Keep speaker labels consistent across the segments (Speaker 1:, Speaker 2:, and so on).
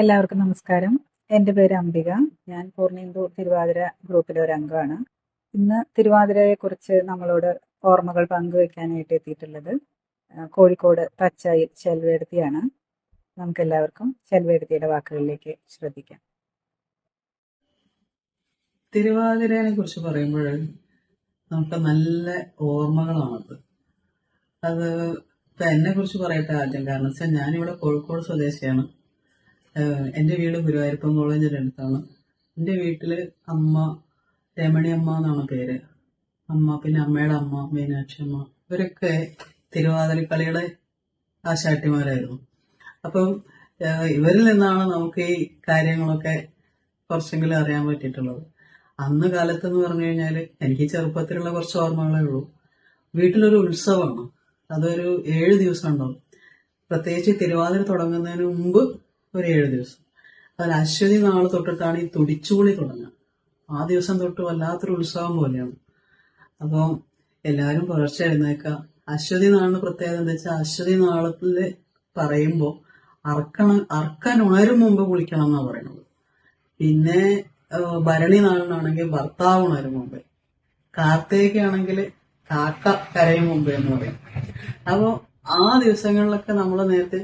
Speaker 1: എല്ലാവർക്കും നമസ്കാരം. എന്റെ പേര് അംബിക. ഞാൻ പൂർണിന്ദു തിരുവാതിര ഗ്രൂപ്പിലെ ഒരു അംഗമാണ്. ഇന്ന് തിരുവാതിരയെക്കുറിച്ച് നമ്മളോട് ഓർമ്മകൾ പങ്കുവെക്കാനായിട്ട് എത്തിയിട്ടുള്ളത് കോഴിക്കോട് തച്ചായിൽ ചെൽവേടുത്തിയാണ് നമുക്ക് എല്ലാവർക്കും ചെൽവേടുത്തിയുടെ വാക്കുകളിലേക്ക് ശ്രദ്ധിക്കാം.
Speaker 2: തിരുവാതിരനെ കുറിച്ച് പറയുമ്പോൾ നമുക്ക് നല്ല ഓർമ്മകളാണത്. അത് എന്നെ കുറിച്ച് പറയട്ടെ ആദ്യം കാരണം വെച്ചാൽ ഞാനിവിടെ കോഴിക്കോട് സ്വദേശിയാണ്. എന്റെ വീട് ഗുരുവായൂരപ്പൻ കോളേജിന്റെ അടുത്താണ്. എന്റെ വീട്ടിൽ അമ്മ രമണി അമ്മ എന്നാണ് പേര്. അമ്മ പിന്നെ അമ്മയുടെ അമ്മ മീനാക്ഷി അമ്മ. ഇവരൊക്കെ തിരുവാതിരക്കളിയുടെ ആശാട്ടിമാരായിരുന്നു. അപ്പം ഇവരിൽ നിന്നാണ് നമുക്ക് ഈ കാര്യങ്ങളൊക്കെ കുറച്ചെങ്കിലും അറിയാൻ പറ്റിയിട്ടുള്ളത്. അന്ന് കാലത്ത് എന്ന് പറഞ്ഞു കഴിഞ്ഞാൽ എനിക്ക് ചെറുപ്പത്തിലുള്ള കുറച്ച് ഓർമ്മകളേ ഉള്ളൂ. വീട്ടിലൊരു ഉത്സവമാണ്. അതൊരു ഏഴ് ദിവസം ഉണ്ടാവും. പ്രത്യേകിച്ച് തിരുവാതിര തുടങ്ങുന്നതിന് മുമ്പ് ഒരു ഏഴ് ദിവസം. അതിൽ അശ്വതി നാൾ തൊട്ടിട്ടാണ് ഈ തുടിച്ചുകുളി തുടങ്ങുക. ആ ദിവസം തൊട്ട് വല്ലാത്തൊരു ഉത്സവം പോലെയാണ്. അപ്പം എല്ലാവരും പുലർച്ചെ എഴുന്നേക്കുക അശ്വതി നാളിന് പ്രത്യേകത എന്താ വെച്ചാൽ അശ്വതി നാളത്തിൽ പറയുമ്പോൾ അർക്കണ അറക്കാൻ ഉണരും മുമ്പ് കുളിക്കണം എന്നാണ് പറയുന്നത്. പിന്നെ ഭരണി നാളിനാണെങ്കിൽ ഭർത്താവ് ഉണരും മുമ്പേ. കാർത്തേക്കാണെങ്കിൽ കാക്ക കരയും മുമ്പേ എന്ന് പറയും. അപ്പോൾ ആ ദിവസങ്ങളിലൊക്കെ നമ്മൾ നേരത്തെ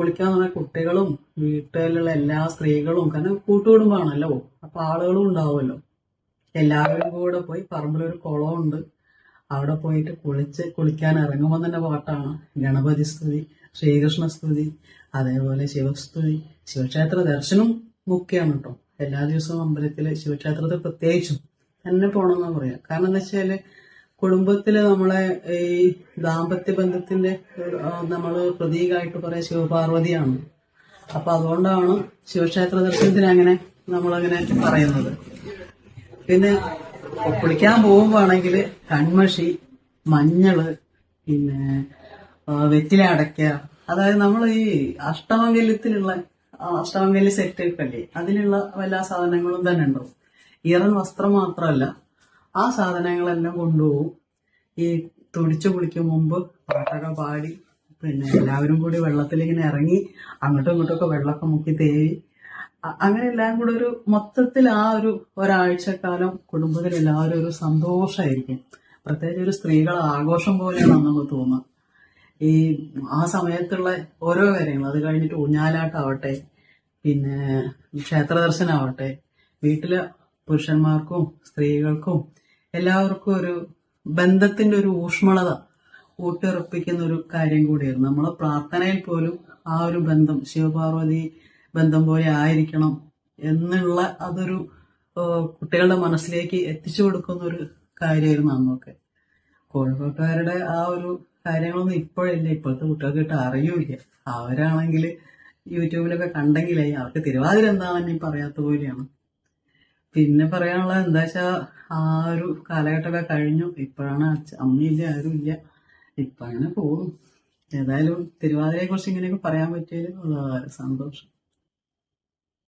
Speaker 2: കുളിക്കാൻ പറഞ്ഞ കുട്ടികളും വീട്ടിലുള്ള എല്ലാ സ്ത്രീകളും കാരണം കൂട്ടുകുടുംബാണല്ലോ. അപ്പൊ ആളുകളും ഉണ്ടാവുമല്ലോ. എല്ലാവരും കൂടെ പോയി പറമ്പിലൊരു കുളമുണ്ട്. അവിടെ പോയിട്ട് കുളിച്ച് കുളിക്കാൻ ഇറങ്ങുമ്പോൾ തന്നെ പാട്ടാണ്. ഗണപതി സ്തുതി ശ്രീകൃഷ്ണ സ്തുതി അതേപോലെ ശിവസ്തുതി ശിവക്ഷേത്ര ദർശനം മുഖ്യമാണ് കേട്ടോ എല്ലാ ദിവസവും അമ്പലത്തിൽ ശിവക്ഷേത്രത്തിൽ പ്രത്യേകിച്ചും തന്നെ പോകണമെന്നാ പറയാം. കാരണം എന്താ വെച്ചാൽ കുടുംബത്തിൽ നമ്മളെ ഈ ദാമ്പത്യ ബന്ധത്തിന്റെ നമ്മൾ പ്രതീകമായിട്ട് പറയാ ശിവപാർവതിയാണ്. അപ്പൊ അതുകൊണ്ടാണ് ശിവക്ഷേത്ര ദർശനത്തിന് അങ്ങനെ നമ്മളങ്ങനെ പറയുന്നത്. പിന്നെ കുളിക്കാൻ പോകുമ്പോണെങ്കിൽ കൺമഷി മഞ്ഞൾ പിന്നെ വെറ്റില അടയ്ക്ക. അതായത് നമ്മൾ ഈ അഷ്ടമംഗല്യത്തിലുള്ള അഷ്ടമംഗല്യ സെറ്റ് കല്ലേ? അതിലുള്ള എല്ലാ സാധനങ്ങളും തന്നെ ഉണ്ടാവും ഈറൻ വസ്ത്രം മാത്രമല്ല ആ സാധനങ്ങളെല്ലാം കൊണ്ടുപോകും. ഈ തുടിച്ചു കുളിക്കും മുമ്പ് പാട്ടൊക്കെ പാടി പിന്നെ എല്ലാവരും കൂടി വെള്ളത്തിൽ ഇങ്ങനെ ഇറങ്ങി അങ്ങോട്ടും ഇങ്ങോട്ടൊക്കെ വെള്ളമൊക്കെ മുക്കി തേവി. അങ്ങനെ എല്ലാം കൂടെ ഒരു മൊത്തത്തിൽ ആ ഒരു ഒരാഴ്ചക്കാലം കുടുംബത്തിൽ എല്ലാവരും ഒരു സന്തോഷമായിരിക്കും പ്രത്യേകിച്ച് ഒരു സ്ത്രീകൾ ആഘോഷം പോലെയാണ് നമുക്ക് തോന്നുക ഈ ആ സമയത്തുള്ള ഓരോ കാര്യങ്ങൾ അത് കഴിഞ്ഞിട്ട് ഊഞ്ഞാലാട്ടാവട്ടെ പിന്നെ ക്ഷേത്ര ദർശനമാവട്ടെ വീട്ടിലെ പുരുഷന്മാർക്കും സ്ത്രീകൾക്കും എല്ലാവർക്കും ഒരു ബന്ധത്തിന്റെ ഒരു ഊഷ്മളത ഊട്ടിയുറപ്പിക്കുന്ന ഒരു കാര്യം കൂടിയായിരുന്നു. നമ്മളെ പ്രാർത്ഥനയിൽ പോലും ആ ഒരു ബന്ധം ശിവപാർവതി ബന്ധം പോലെ ആയിരിക്കണം എന്നുള്ള അതൊരു കുട്ടികളുടെ മനസ്സിലേക്ക് എത്തിച്ചു കൊടുക്കുന്ന ഒരു കാര്യമായിരുന്നു അന്നൊക്കെ. കോഴിക്കോട്ടുകാരുടെ ആ ഒരു കാര്യങ്ങളൊന്നും ഇപ്പോഴില്ല. ഇപ്പോഴത്തെ കുട്ടികൾക്ക് അറിയൂല അവരാണെങ്കിൽ യൂട്യൂബിലൊക്കെ കണ്ടെങ്കിലേ അവർക്ക് തിരുവാതിര എന്താണെന്ന് പറയാത്ത പോലെയാണ്. പിന്നെ പറയാനുള്ളത് എന്താ വെച്ചാ ആ ഒരു കാലഘട്ടമൊക്കെ കഴിഞ്ഞു. ഇപ്പോഴാണ് അമ്മയില്ല ആരും ഇല്ല അങ്ങനെ പോകും ഏതായാലും തിരുവാതിരയെ കുറിച്ച് ഇങ്ങനെയൊക്കെ പറയാൻ പറ്റിയതിൽ സന്തോഷം.